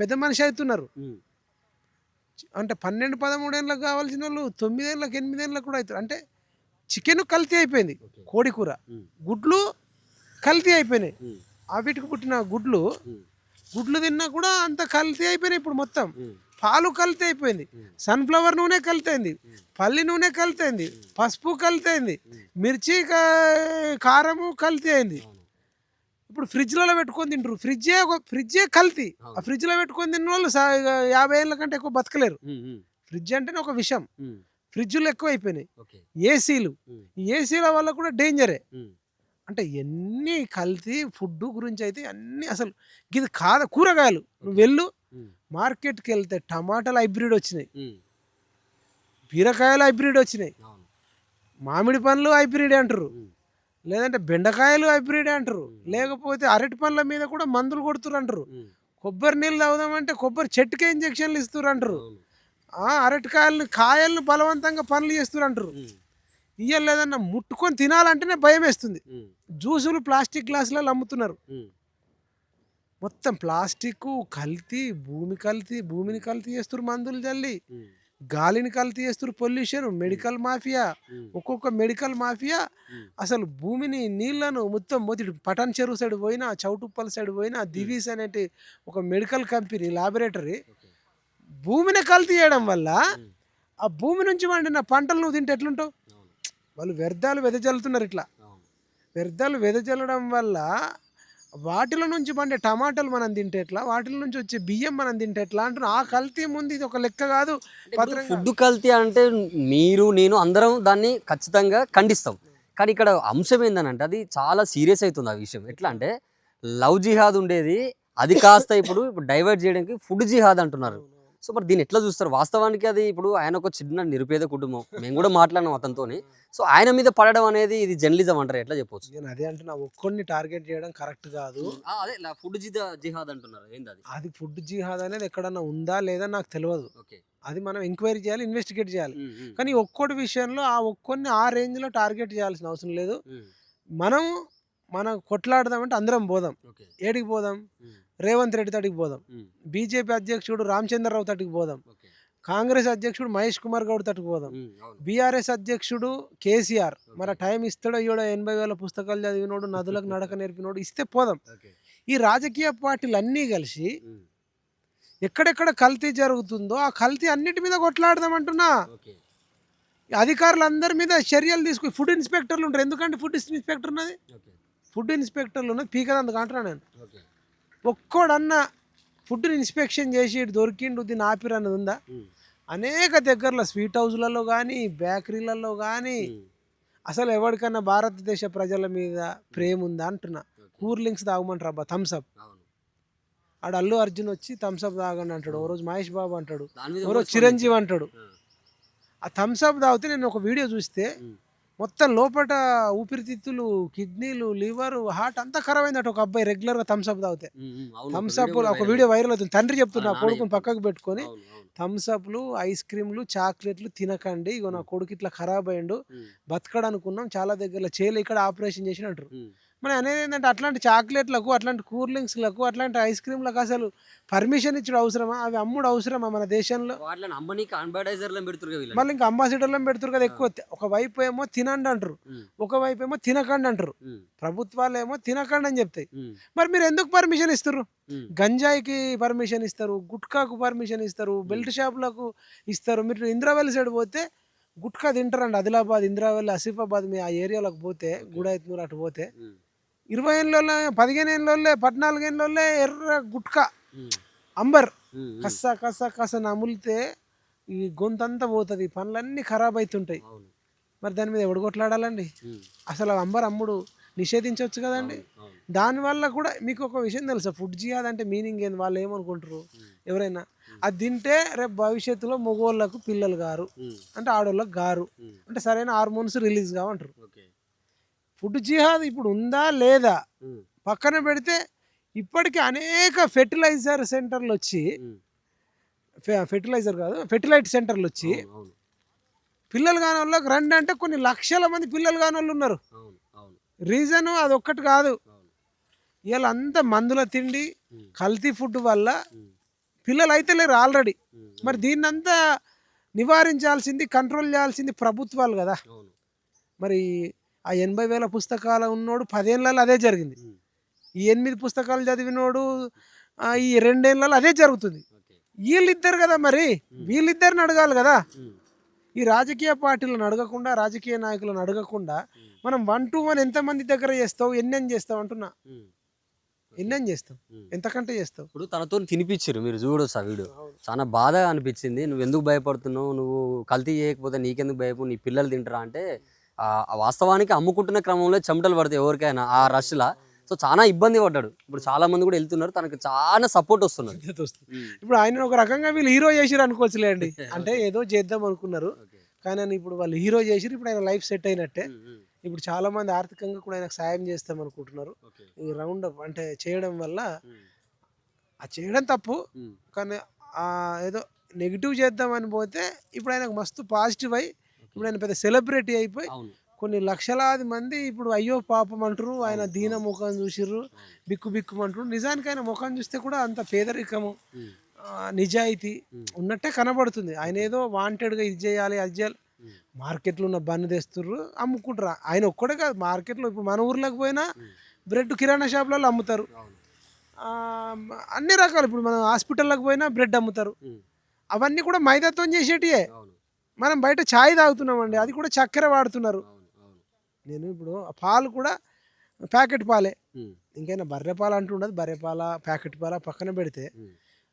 Speaker 2: పెద్ద మనిషి అవుతున్నారు అంటే పన్నెండు పదమూడేళ్ళకి కావాల్సిన వాళ్ళు తొమ్మిదేళ్ళకి ఎనిమిదేళ్ళకి కూడా అవుతారు అంటే చికెన్ కల్తీ అయిపోయింది కోడి కూర. గుడ్లు కల్తీ అయిపోయినాయి. ఆ వీటికి పుట్టిన గుడ్లు గుడ్లు తిన్నా కూడా అంత కల్తీ అయిపోయినాయి ఇప్పుడు మొత్తం. పాలు కల్తీ అయిపోయింది సన్ఫ్లవర్ నూనె కలితైంది. పల్లి నూనె కలితైంది. పసుపు కలితైంది. మిర్చి కారము కల్తీ అయింది ఇప్పుడు ఫ్రిడ్జ్లలో పెట్టుకొని తింటారు. ఫ్రిడ్జే ఒక ఫ్రిడ్జే కల్తీ. ఆ ఫ్రిడ్జ్లో పెట్టుకొని తిన్న వాళ్ళు యాభై ఏళ్ళ కంటే ఎక్కువ బతకలేరు. ఫ్రిడ్జ్ అంటేనే ఒక విషయం ఫ్రిడ్జ్లు ఎక్కువ అయిపోయినాయి ఏసీలు. ఏసీల వల్ల కూడా డేంజరే. అంటే ఎన్ని కల్తీ ఫుడ్ గురించి అయితే అన్ని అసలు ఇది కాదు. కూరగాయలు. నువ్వు వెళ్ళు మార్కెట్కి వెళ్తే టమాటాలు హైబ్రిడ్ వచ్చినాయి. బీరకాయలు హైబ్రిడ్ వచ్చినాయి. మామిడి పండ్లు హైబ్రిడ్ అంటారు. లేదంటే బెండకాయలు హైబ్రిడ్ అంటారు. లేకపోతే అరటి పండ్ల మీద కూడా మందులు కొడుతురు అంటారు. కొబ్బరి నీళ్ళు తాగుదామంటే కొబ్బరి చెట్టుకే ఇంజక్షన్లు ఇస్తారు అంటారు. ఆ, అరటికాయలను కాయలను బలవంతంగా పనులు చేస్తారు అంటారు. ఇయ్య లేదన్నా ముట్టుకొని తినాలంటేనే భయం వేస్తుంది జ్యూసులు ప్లాస్టిక్ గ్లాసులలో అమ్ముతున్నారు. మొత్తం ప్లాస్టిక్ కల్తీ భూమి కల్తీ భూమిని కల్తీ చేస్తారు మందులు జల్లి గాలిని కల్తీ చేస్తారు పొల్యూషన్ మెడికల్ మాఫియా. ఒక్కొక్క మెడికల్ మాఫియా అసలు భూమిని నీళ్ళను మొత్తం మొదటి పటాన్ చెరువు సైడ్ పోయినా చౌటుప్పల్ సైడ్ పోయినా దివీస్ అనేటి ఒక మెడికల్ కంపెనీ లాబొరేటరీ భూమిని కల్తీ చేయడం వల్ల ఆ భూమి నుంచి వండిన పంటలు నువ్వు తింటే ఎట్లుంటావు? వాళ్ళు వ్యర్థాలు వెదజల్లుతున్నారు ఇట్లా. వ్యర్థాలు వెదజల్లడం వల్ల వాటిలో నుంచి పండే టమాటాలు మనం తింటే ఎట్లా? వాటిలో నుంచి వచ్చే బియ్యం మనం తింటే ఎట్లా? అంటున్నా. ఆ కల్తీ ముందు ఇది ఒక లెక్క కాదు.
Speaker 1: ఫుడ్ కల్తీ అంటే మీరు నేను అందరం దాన్ని ఖచ్చితంగా ఖండిస్తాం. కానీ ఇక్కడ అంశం ఏంటంటే అది చాలా సీరియస్ అవుతుంది ఆ విషయం. ఎట్లా అంటే లవ్ జిహాద్ ఉండేది. అది కాస్త ఇప్పుడు ఇప్పుడు డైవర్ట్ చేయడానికి ఫుడ్ జిహాద్ అంటున్నారు. సో మరి దీన్ని ఎట్లా చూస్తారు? వాస్తవానికి అది ఇప్పుడు ఆయన ఒక చిన్న నిరుపేద కుటుంబం. మేము కూడా మాట్లాడినాం అతనితోని. <laughs> సో ఆయన మీద పడడం అనేది ఇది జర్నలిజం అంటారు? ఎట్లా చెప్పొచ్చు?
Speaker 2: నేను అదే అంటున్నా. ఒక్కడిని టార్గెట్ చేయడం కరెక్ట్ కాదు.
Speaker 1: అదే ఫుడ్ జిహాద్ అంటున్నారు. ఏంది అది?
Speaker 2: అది ఫుడ్ జిహాద్ అనేది ఎక్కడన్నా ఉందా లేదా నాకు తెలియదు
Speaker 1: ఓకే.
Speaker 2: అది మనం ఎంక్వైరీ చేయాలి ఇన్వెస్టిగేట్ చేయాలి. కానీ ఒక్కోటి విషయంలో ఆ ఒక్కొన్ని ఆ రేంజ్లో టార్గెట్ చేయాల్సిన అవసరం లేదు. మనం మనం కొట్లాడదామంటే అందరం పోదాం. ఏడికి పోదాం? రేవంత్ రెడ్డి తడికి పోదాం. బీజేపీ అధ్యక్షుడు రామచంద్రరావు తటికి పోదాం. కాంగ్రెస్ అధ్యక్షుడు మహేష్ కుమార్ గౌడ్ తటికి పోదాం. బీఆర్ఎస్ అధ్యక్షుడు కేసీఆర్. మరి ఆ టైం ఇస్తాడో ఇయ్యడో ఎనభై వేల పుస్తకాలు చదివినోడు నదులకు నడక <laughs> నేర్పినోడు ఇస్తే పోదాం. ఈ రాజకీయ పార్టీలు అన్నీ కలిసి ఎక్కడెక్కడ కల్తీ జరుగుతుందో ఆ కల్తీ అన్నిటి మీద కొట్లాడదాం అంటున్నా. అధికారులందరి మీద చర్యలు తీసుకుని ఫుడ్ ఇన్స్పెక్టర్లు ఉంటారు. ఎందుకంటే ఫుడ్ ఇన్స్పెక్టర్ ఉన్నది? ఫుడ్ ఇన్స్పెక్టర్లు ఉన్నది. పీకదందుకు అంటున్నా నేను. ఒక్కోడన్నా ఫుడ్ని ఇన్స్పెక్షన్ చేసి ఇటు దొరికిండు దీన్ని ఆపిరు అన్నది ఉందా? అనేక దగ్గరలో స్వీట్ హౌస్లలో కానీ బేకరీలలో కానీ అసలు ఎవరికన్నా భారతదేశ ప్రజల మీద ప్రేమ ఉందా అంటున్నా. కూల్ లింక్స్ తాగమంటారు అబ్బా థమ్స్అప్ ఆడ అల్లు అర్జున్ వచ్చి థమ్స్అప్ తాగండి అంటాడు ఓ రోజు మహేష్ బాబు అంటాడు
Speaker 1: దాని
Speaker 2: ఎవరో
Speaker 1: కూడా
Speaker 2: చిరంజీవి అంటాడు.
Speaker 1: ఆ,
Speaker 2: థమ్స్అప్ తాగితే నేను ఒక వీడియో చూస్తే మొత్తం లోపల ఊపిరితిత్తులు కిడ్నీలు లివర్ హార్ట్ అంతా ఖరాబ్ అయిందట ఒక అబ్బాయి రెగ్యులర్గా థమ్స్అప్ తాగితే. థమ్స్అప్ ఒక వీడియో వైరల్ అవుతుంది. తండ్రి చెప్తున్నా కొడుకుని. పక్కకు పెట్టుకొని. థమ్స్అప్లు ఐస్ క్రీమ్లు చాక్లెట్లు తినకండి. ఇగో నా కొడుకు ఇట్లా ఖరాబ్ అయ్యిండు
Speaker 1: ఉమ్,
Speaker 2: బతకడు అనుకున్నాం చాలా దగ్గరలో చేయలే ఇక్కడ ఆపరేషన్ చేసిన అంటారు
Speaker 1: ఉమ్,
Speaker 2: మనం అనేది ఏంటంటే అట్లాంటి చాక్లెట్లకు అట్లాంటి కూల్ డ్రింక్స్లకు అట్లాంటి ఐస్ క్రీమ్లకు అసలు పర్మిషన్ ఇచ్చుడు అవసరమా? అవి అమ్ముడు అవసరమా మన దేశంలో?
Speaker 1: అమ్మనీకి
Speaker 2: మళ్ళీ ఇంకా అంబాసిడర్లను పెడుతురు కదా ఎక్కువ. ఒకవైపు ఏమో తినండి అంటారు. ఒకవైపు ఏమో తినకండి అంటారు. ప్రభుత్వాలు ఏమో తినకండి అని చెప్తాయి. మరి మీరు ఎందుకు పర్మిషన్ ఇస్తారు గంజాయికి పర్మిషన్ ఇస్తారు గుట్కాకు పర్మిషన్ ఇస్తారు బెల్ట్ షాపులకు ఇస్తారు. మీరు ఇంద్రావెల్లి సైడ్ పోతే గుట్కా తింటారండి. ఆదిలాబాద్ ఇంద్రావెల్లి ఆసిఫాబాద్ మీ ఆ ఏరియాలోకి పోతే గూడాయత్నూరు అటు పోతే. ఇరవై ఏళ్ళలో పదిహేను ఏళ్ళలో పద్నాలుగు ఏళ్ళలో ఎర్ర గుట్కా. అంబర్. కస్స కస్స కస్స నములితే ఈ గొంతంతా పోతుంది. పనులన్నీ ఖరాబ్ అవుతుంటాయి. మరి దాని మీద ఎవడు కొట్లాడాలండి? అసలు అంబర్ అమ్ముడు నిషేధించవచ్చు కదండి? దానివల్ల కూడా మీకు ఒక విషయం తెలుసా? ఫుడ్ జియాద్ అంటే మీనింగ్ ఏంది? వాళ్ళు ఏమనుకుంటారు? ఎవరైనా అది తింటే రేపు భవిష్యత్తులో మగోళ్ళకు పిల్లలు గారు అంటే ఆడోళ్ళకు గారు అంటే సరైన హార్మోన్స్ రిలీజ్ కావంటారు. ఫుడ్ జిహాద్ ఇప్పుడు ఉందా లేదా పక్కన పెడితే ఇప్పటికీ అనేక ఫెర్టిలైజర్ సెంటర్లు వచ్చి ఫెర్టిలైజర్ కాదు ఫెర్టిలైట్ సెంటర్లు వచ్చి పిల్లలు కాని వాళ్ళకి రండి అంటే కొన్ని లక్షల మంది పిల్లలు కాని వాళ్ళు ఉన్నారు. రీజన్ అది ఒక్కటి కాదు వీళ్ళ అంతా మందుల తిండి కల్తీ ఫుడ్ వల్ల పిల్లలు అయితే లేరు ఆల్రెడీ మరి దీన్నంతా నివారించాల్సింది కంట్రోల్ చేయాల్సింది ప్రభుత్వాలు కదా. మరి ఆ ఎనభై వేల పుస్తకాలు ఉన్నోడు పదేళ్ళలో అదే జరిగింది. ఈ ఎనిమిది పుస్తకాలు చదివినోడు ఈ రెండేళ్ళలో అదే జరుగుతుంది. వీళ్ళిద్దరు కదా మరి? వీళ్ళిద్దరిని అడగాలి కదా? ఈ రాజకీయ పార్టీలను అడగకుండా రాజకీయ నాయకులను అడగకుండా మనం వన్ టు వన్ ఎంతమంది దగ్గర చేస్తావు ఎన్నెన్ చేస్తావు అంటున్నా? ఎన్నెన్ చేస్తావు. ఎంతకంటే చేస్తావు?
Speaker 1: ఇప్పుడు తనతో తినిపించారు మీరు చూడొచ్చు ఆ వీడియో. చాలా బాధగా అనిపించింది. నువ్వు ఎందుకు భయపడుతున్నావు? నువ్వు కల్తీ చేయకపోతే నీకెందుకు భయపడు నీ పిల్లలు తింటారా అంటే వాస్తవానికి అమ్ముకుంటున్న క్రమంలో చెమటలు పడతాయి ఎవరికైనా ఆ రష్లా సో చాలా ఇబ్బంది పడ్డాడు. ఇప్పుడు చాలా మంది కూడా వెళ్తున్నారు తనకు చాలా సపోర్ట్
Speaker 2: వస్తుంది. ఇప్పుడు ఆయన ఒక రకంగా వీళ్ళు హీరో చేసిరు అనుకోవచ్చులేండి <laughs> అంటే ఏదో చేద్దాం అనుకున్నారు. కానీ ఆయన ఇప్పుడు వాళ్ళు హీరో చేసిరు ఇప్పుడు ఆయన లైఫ్ సెట్ అయినట్టే. ఇప్పుడు చాలా మంది ఆర్థికంగా కూడా ఆయనకు సాయం చేస్తాం అనుకుంటున్నారు. ఈ రౌండ్ అప్ అంటే చేయడం వల్ల ఆ చేయడం తప్పు. కానీ ఆ ఏదో నెగిటివ్ చేద్దామని పోతే ఇప్పుడు ఆయనకు మస్తు పాజిటివ్ అయ్యి ఇప్పుడు ఆయన పెద్ద సెలబ్రిటీ అయిపోయి కొన్ని లక్షలాది మంది ఇప్పుడు అయ్యో పాపం అంటారు ఆయన దీన ముఖం చూసిర్రు బిక్కు బిక్కుమంటారు నిజానికి ఆయన ముఖం చూస్తే కూడా అంత పేదరికము నిజాయితీ ఉన్నట్టే కనబడుతుంది. ఆయన ఏదో వాంటెడ్గా ఇది చేయాలి అది చేయాలి. మార్కెట్లో ఉన్న బన్ను తెస్తుర్రు అమ్ముకుంటారు ఆయన ఒక్కడే కాదు మార్కెట్లో ఇప్పుడు మన ఊర్లోకి పోయినా బ్రెడ్ కిరాణా షాప్లలో అమ్ముతారు. అన్ని రకాలు ఇప్పుడు మనం హాస్పిటల్లోకి పోయినా బ్రెడ్ అమ్ముతారు. అవన్నీ కూడా మైదాతో చేసేటియే. మనం బయట ఛాయ్ తాగుతున్నామండి. అది కూడా చక్కెర వాడుతున్నారు. నేను ఇప్పుడు ఆ పాలు కూడా ప్యాకెట్ పాలే. ఇంకైనా బర్రె పాలు అంటుండదు బర్రె పాల ప్యాకెట్ పాల పక్కన పెడితే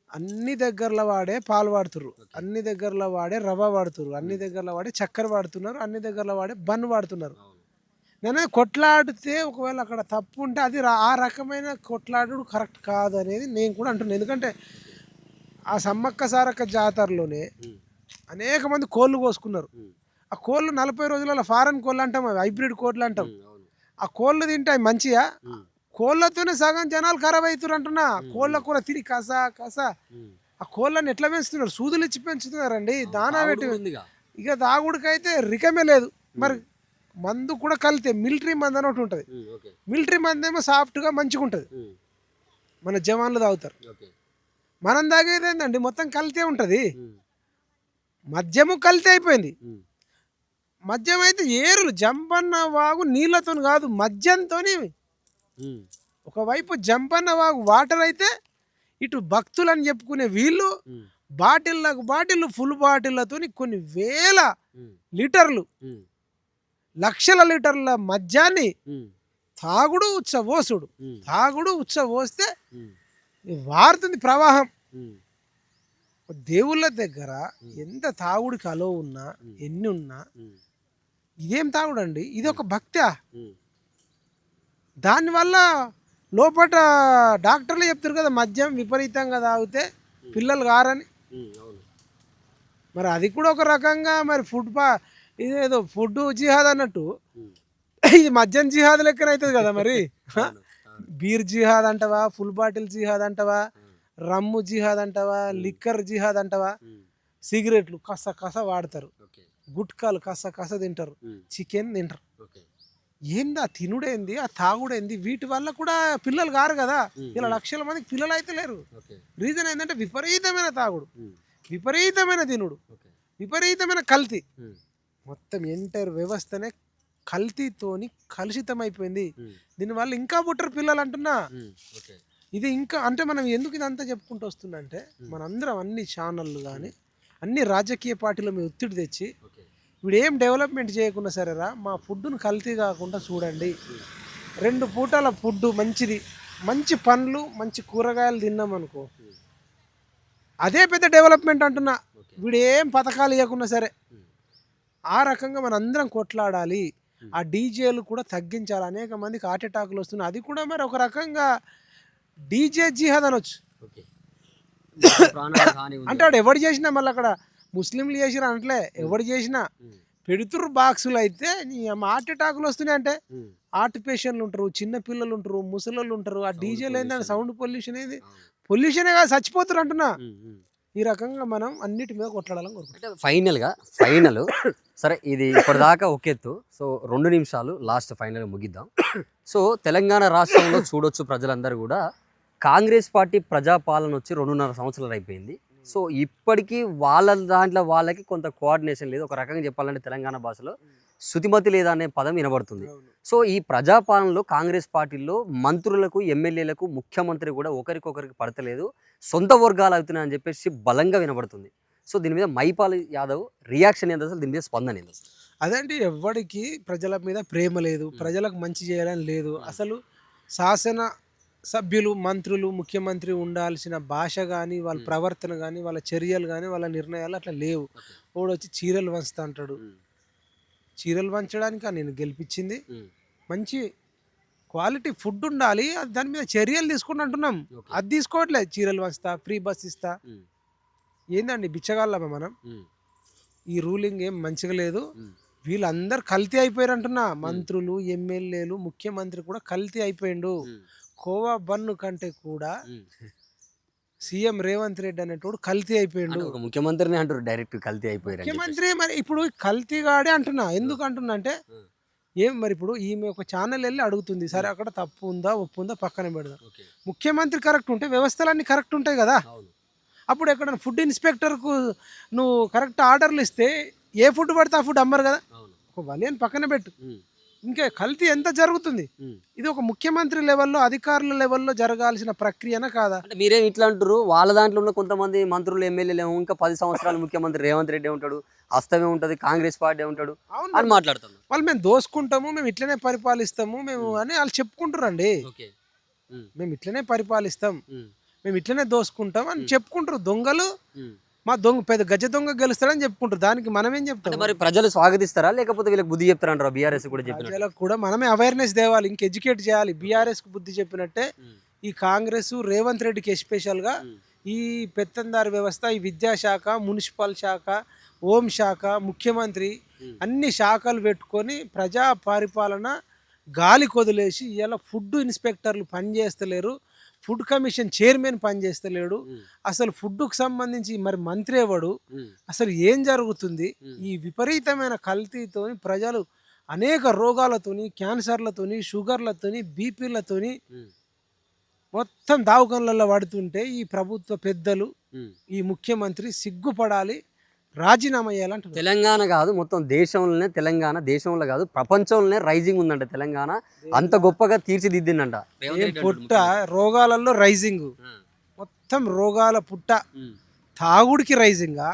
Speaker 2: అన్ని దగ్గరలో వాడే పాలు వాడుతుర్రు. అన్ని దగ్గరలో వాడే రవ్వ వాడుతుర్రు. అన్ని దగ్గరలో వాడే చక్కెర వాడుతున్నారు. అన్ని దగ్గరలో వాడే బన్ వాడుతున్నారు. నేను కొట్లాడితే ఒకవేళ అక్కడ తప్పు ఉంటే అది ఆ రకమైన కొట్లాడు కరెక్ట్ కాదు అనేది నేను కూడా అంటున్నాను ఎందుకంటే ఆ సమ్మక్క సారక్క జాతరలోనే అనేక మంది కోళ్ళు కోసుకున్నారు. ఆ కోళ్ళు నలభై రోజులలో ఫారెన్ కోళ్ళు అంటాం అవి హైబ్రిడ్ కోళ్ళు అంటాం. ఆ కోళ్ళు తింటే అవి మంచిగా కోళ్ళతోనే సగం జనాలు ఖరాబ్ అవుతారు అంటున్నా. కోళ్ళ కూర తిని కస కస. ఆ కోళ్ళని ఎట్లా పెంచుతున్నారు? సూదులు ఇచ్చి పెంచుతున్నారండి. దానా పెట్టి ఇక తాగుడికైతే రికమే లేదు. మరి మందు కూడా కలితే మిలిటరీ మందు అని ఒకటి ఉంటుంది. మిలిటరీ మందు ఏమో సాఫ్ట్గా మంచిగా ఉంటుంది మన జవాన్లు తాగుతారు. మనం తాగేది ఏంటండి మొత్తం కలితే ఉంటుంది. మద్యము కలితే అయిపోయింది. మద్యం అయితే ఏరులు జంపన్న వాగు నీళ్ళతో కాదు మద్యంతో ఒకవైపు జంపన్న వాగు వాటర్ అయితే ఇటు భక్తులు అని చెప్పుకునే వీళ్ళు బాటిల్లకు బాటిల్ ఫుల్ బాటిళ్ళతో కొన్ని వేల లీటర్లు లక్షల లీటర్ల మద్యాన్ని తాగుడు
Speaker 1: ఉమ్,
Speaker 2: తాగుడు
Speaker 1: ఉమ్,
Speaker 2: వారుతుంది ప్రవాహం. దేవుళ్ళ దగ్గర ఎంత తాగుడికి అలో ఉన్నా ఎన్ని ఉన్నా ఇదేం తాగుడండి? ఇది ఒక భక్త.
Speaker 1: ఉమ్,
Speaker 2: దానివల్ల లోపట డాక్టర్లు చెప్తారు కదా మద్యం విపరీతంగా తాగితే పిల్లలు కారని మరి అది కూడా ఒక రకంగా మరి ఫుడ్ పా ఇదేదో ఫుడ్ జిహాద్ అన్నట్టు. <laughs> ఇది మద్యం జిహాద్ లెక్కన అవుతుంది కదా మరి. <laughs> బీర్ జిహాద్ అంటవా ఫుల్ బాటిల్ జిహాద్ అంటవా రమ్ము జిహాద్ అంటవా లిక్కర్ జిహాద్ అంటవా? సిగరెట్లు కస కస వాడతారు. గుట్కాలు కస కస తింటారు. చికెన్ తింటారు. ఏంది ఆ తినుడేంది ఆ తాగుడేంది? వీటి వల్ల కూడా పిల్లలు కారు కదా. ఇలా లక్షల మందికి పిల్లలు అయితే లేరు. రీజన్ ఏంటంటే విపరీతమైన తాగుడు. విపరీతమైన తినుడు. విపరీతమైన కల్తీ. మొత్తం ఎంటైర్ వ్యవస్థనే కల్తీతోని కలుషితం అయిపోయింది దీనివల్ల ఇంకా పుట్టరు పిల్లలు అంటున్నా. ఇది ఇంకా అంటే మనం ఎందుకు ఇదంతా చెప్పుకుంటూ వస్తున్నా అంటే మనందరం అన్ని ఛానళ్ళు కానీ అన్ని రాజకీయ పార్టీల మీద ఒత్తిడి తెచ్చి ఇప్పుడు ఏం డెవలప్మెంట్ చేయకుండా సరేరా మా ఫుడ్ను కల్తీ కాకుండా చూడండి. రెండు పూటల ఫుడ్ మంచిది. మంచి పండ్లు మంచి కూరగాయలు తిన్నాం అనుకో
Speaker 1: ఉమ్,
Speaker 2: అదే పెద్ద డెవలప్మెంట్ అంటున్నా. వీడు ఏం పథకాలు ఇవ్వకుండా సరే ఆ రకంగా మన అందరం కొట్లాడాలి. ఆ డీజేలు కూడా తగ్గించాలి. అనేక మందికి హార్ట్ అటాక్లు వస్తున్నాయి. అది కూడా మరి ఒక రకంగా డీజే జిహాద్ అనొచ్చు. <coughs> అంటే వాడు ఎవడు చేసినా మళ్ళీ అక్కడ ముస్లింలు చేసినా అంటలే ఎవడు చేసినా పెడుతురు బాక్సులు అయితే నీ హార్ట్ అటాకులు వస్తున్నాయి అంటే హార్ట్ పేషెంట్లు ఉంటారు చిన్న పిల్లలు ఉంటారు ముసలోళ్ళు ఉంటారు ఆ డీజేలు ఏంటంటే. సౌండ్ పొల్యూషన్ ఏది. పొల్యూషనే కాదు చచ్చిపోతారు అంటున్నా. ఈ రకంగా మనం అన్నిటి మీద కొట్లాడాలని కోరుకుంటున్నాం.
Speaker 1: అంటే ఫైనల్గా ఫైనల్ సరే ఇది ఇప్పటిదాకా ఒక ఎత్తు. సో రెండు నిమిషాలు లాస్ట్ ఫైనల్ ముగిద్దాం. సో తెలంగాణ రాష్ట్రంలో చూడొచ్చు ప్రజలందరూ కూడా. కాంగ్రెస్ పార్టీ ప్రజాపాలన వచ్చి రెండున్నర సంవత్సరాలు అయిపోయింది. సో ఇప్పటికీ వాళ్ళ దాంట్లో వాళ్ళకి కొంత కోఆర్డినేషన్ లేదు. ఒక రకంగా చెప్పాలంటే తెలంగాణ భాషలో శృతిమతి లేదా అనే పదం వినబడుతుంది. సో ఈ ప్రజాపాలనలో కాంగ్రెస్ పార్టీలో మంత్రులకు ఎమ్మెల్యేలకు ముఖ్యమంత్రి కూడా ఒకరికొకరికి పడతలేదు. సొంత వర్గాలు అవుతున్నాయని చెప్పేసి బలంగా వినబడుతుంది. సో దీని మీద మైపాల్ యాదవ్ రియాక్షన్ ఏంది అసలు? దీని మీద స్పందన ఏంది అసలు?
Speaker 2: అదంటే ఎవ్వడికి ప్రజల మీద ప్రేమ లేదు. ప్రజలకు మంచి చేయాలని లేదు. అసలు శాసన సభ్యులు మంత్రులు ముఖ్యమంత్రి ఉండాల్సిన భాష కానీ వాళ్ళ. ప్రవర్తన కానీ వాళ్ళ చర్యలు కానీ వాళ్ళ నిర్ణయాలు అట్లా లేవు. వాడు వచ్చి చీరలు వంచుతా అంటాడు. చీరలు వంచడానికి నేను గెలిపించింది మంచి క్వాలిటీ ఫుడ్ ఉండాలి. అది దాని మీద చర్యలు తీసుకుంటూ అంటున్నాం. అది తీసుకోవట్లేదు చీరలు వంచుతా ఫ్రీ బస్ ఇస్తా. ఏందండి బిచ్చగాళ్ళమా మనం? ఈ రూలింగ్ ఏం మంచిగా లేదు. వీళ్ళందరూ కల్తీ అయిపోయారు అంటున్నా మంత్రులు ఎమ్మెల్యేలు ముఖ్యమంత్రి కూడా కల్తీ అయిపోయిండు. కోవా బన్ను కంటే కూడా సీఎం రేవంత్ రెడ్డి అనేటోడు కల్తీ అయిపోయిండు.
Speaker 1: ఒక ముఖ్యమంత్రిని అంటారు డైరెక్ట్ కల్తీ అయిపోయారు
Speaker 2: ముఖ్యమంత్రి మరి ఇప్పుడు కల్తీగాడే అంటున్నా. ఎందుకు అంటున్నా అంటే. ఏం మరి ఇప్పుడు ఈమె ఒక ఛానల్ వెళ్ళి అడుగుతుంది సరే అక్కడ తప్పు ఉందా ఒప్పు ఉందా పక్కన పెడదాం. ముఖ్యమంత్రి కరెక్ట్ ఉంటే వ్యవస్థలన్నీ కరెక్ట్ ఉంటాయి కదా. అప్పుడు ఎక్కడ ఫుడ్ ఇన్స్పెక్టర్కు నువ్వు కరెక్ట్ ఆర్డర్లు ఇస్తే ఏ ఫుడ్ పడితే ఆ ఫుడ్ అమ్మరు కదా. ఒక వలియని పక్కన పెట్టు. ఇంకా కల్తీ ఎంత జరుగుతుంది. ఇది ఒక ముఖ్యమంత్రి లెవెల్లో అధికారుల లెవెల్లో జరగాల్సిన ప్రక్రియనా కాదా?
Speaker 1: అంటే మీరేం ఇట్లా అంటారు వాళ్ళ దాంట్లో ఉన్న కొంతమంది మంత్రులు ఎమ్మెల్యేలు ఇంకా పది సంవత్సరాలు ముఖ్యమంత్రి రేవంత్ రెడ్డి ఉంటాడు హస్తమే ఉంటది కాంగ్రెస్ పార్టీ ఉంటాడు అని మాట్లాడుతున్నారు.
Speaker 2: వాళ్ళు మేము దోసుకుంటాము మేము ఇట్లనే పరిపాలిస్తాము మేము అని వాళ్ళు చెప్పుకుంటారండి మేము ఇట్లనే పరిపాలిస్తాం మేము ఇట్లనే దోసుకుంటాం అని. చెప్పుకుంటారు దొంగలు. మా దొంగ పెద్ద గజ దొంగ గెలుస్తాడని చెప్పుకుంటారు. దానికి మనమేం
Speaker 1: అంటే
Speaker 2: చెప్తాం?
Speaker 1: మరి ప్రజలు స్వాగతిస్తారా? లేకపోతే వీళ్ళకి బుద్ధి చెప్తారంటారా బీఆర్ఎస్ కూడా
Speaker 2: ప్రజలకు కూడా మనమే అవేర్నెస్ తేవాలి ఇంక ఎడ్యుకేట్ చేయాలి. బీఆర్ఎస్కు బుద్ధి చెప్పినట్టే ఈ కాంగ్రెస్ రేవంత్ రెడ్డికి ఎస్పెషల్గా ఈ పెత్తందారి వ్యవస్థ ఈ విద్యాశాఖ మున్సిపల్ శాఖ హోం శాఖ ముఖ్యమంత్రి. అన్ని శాఖలు పెట్టుకొని ప్రజా పరిపాలన గాలి కొదిలేసి ఇలా ఫుడ్ ఇన్స్పెక్టర్లు పనిచేస్తలేరు. ఫుడ్ కమిషన్ చైర్మన్ పనిచేస్తలేడు. అసలు ఫుడ్కు సంబంధించి మరి మంత్రి ఎవడు? అసలు ఏం జరుగుతుంది. ఈ విపరీతమైన కల్తీతోని ప్రజలు అనేక రోగాలతోని క్యాన్సర్లతోని షుగర్లతోని బీపీలతోని మొత్తం దావకంలలో పడుతుంటే ఈ ప్రభుత్వ పెద్దలు. ఈ ముఖ్యమంత్రి సిగ్గుపడాలి. రాజీనామా చేయాలంటున్నారు.
Speaker 1: తెలంగాణ కాదు మొత్తం దేశంలోనే తెలంగాణ దేశంలో కాదు ప్రపంచంలోనే రైజింగ్ ఉందంట తెలంగాణ. అంత గొప్పగా తీర్చిదిద్దిందంట.
Speaker 2: పుట్ట? రోగాలలో రైజింగ్. మొత్తం రోగాల పుట్ట. తాగుడికి రైజింగా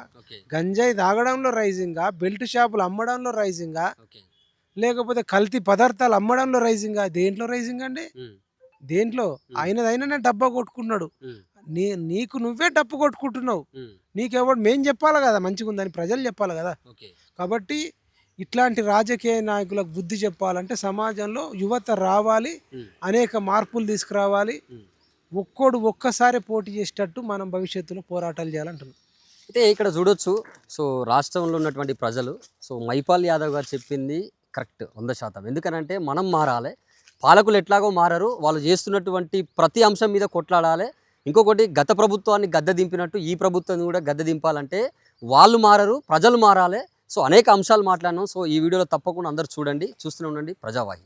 Speaker 2: గంజాయి తాగడంలో రైజింగా బెల్ట్ షాపులు అమ్మడంలో రైజింగా లేకపోతే కల్తీ పదార్థాలు అమ్మడంలో రైజింగా దేంట్లో రైజింగ్ అండి? దేంట్లో? ఆయనది ఆయననే డబ్బా కొట్టుకున్నాడు. నీ నీకు నువ్వే డప్పు కొట్టుకుంటున్నావు. నీకెవడు మేం చెప్పాలి కదా మంచిగా ఉందని ప్రజలు చెప్పాలి కదా.
Speaker 1: ఓకే.
Speaker 2: కాబట్టి ఇట్లాంటి రాజకీయ నాయకులకు బుద్ధి చెప్పాలంటే సమాజంలో యువత రావాలి అనేక మార్పులు తీసుకురావాలి. ఒక్కోడు ఒక్కసారి పోటీ చేసేటట్టు మనం భవిష్యత్తులో పోరాటాలు చేయాలంటున్నాం.
Speaker 1: అయితే ఇక్కడ చూడొచ్చు. సో రాష్ట్రంలో ఉన్నటువంటి ప్రజలు సో మైపాల్ యాదవ్ గారు చెప్పింది కరెక్ట్ వంద శాతం. ఎందుకనంటే మనం మారాలి. పాలకులు ఎట్లాగో మారరు. వాళ్ళు చేస్తున్నటువంటి ప్రతి అంశం మీద కొట్లాడాలి. ఇంకొకటి గత ప్రభుత్వాన్ని గద్దె దింపినట్టు ఈ ప్రభుత్వాన్ని కూడా గద్దె దింపాలంటే వాళ్ళు మారరు ప్రజలు మారాలి. సో అనేక అంశాలు మాట్లాడినాం. సో ఈ వీడియోలో తప్పకుండా అందరూ చూడండి చూస్తూనే ఉండండి. ప్రజావాహిని.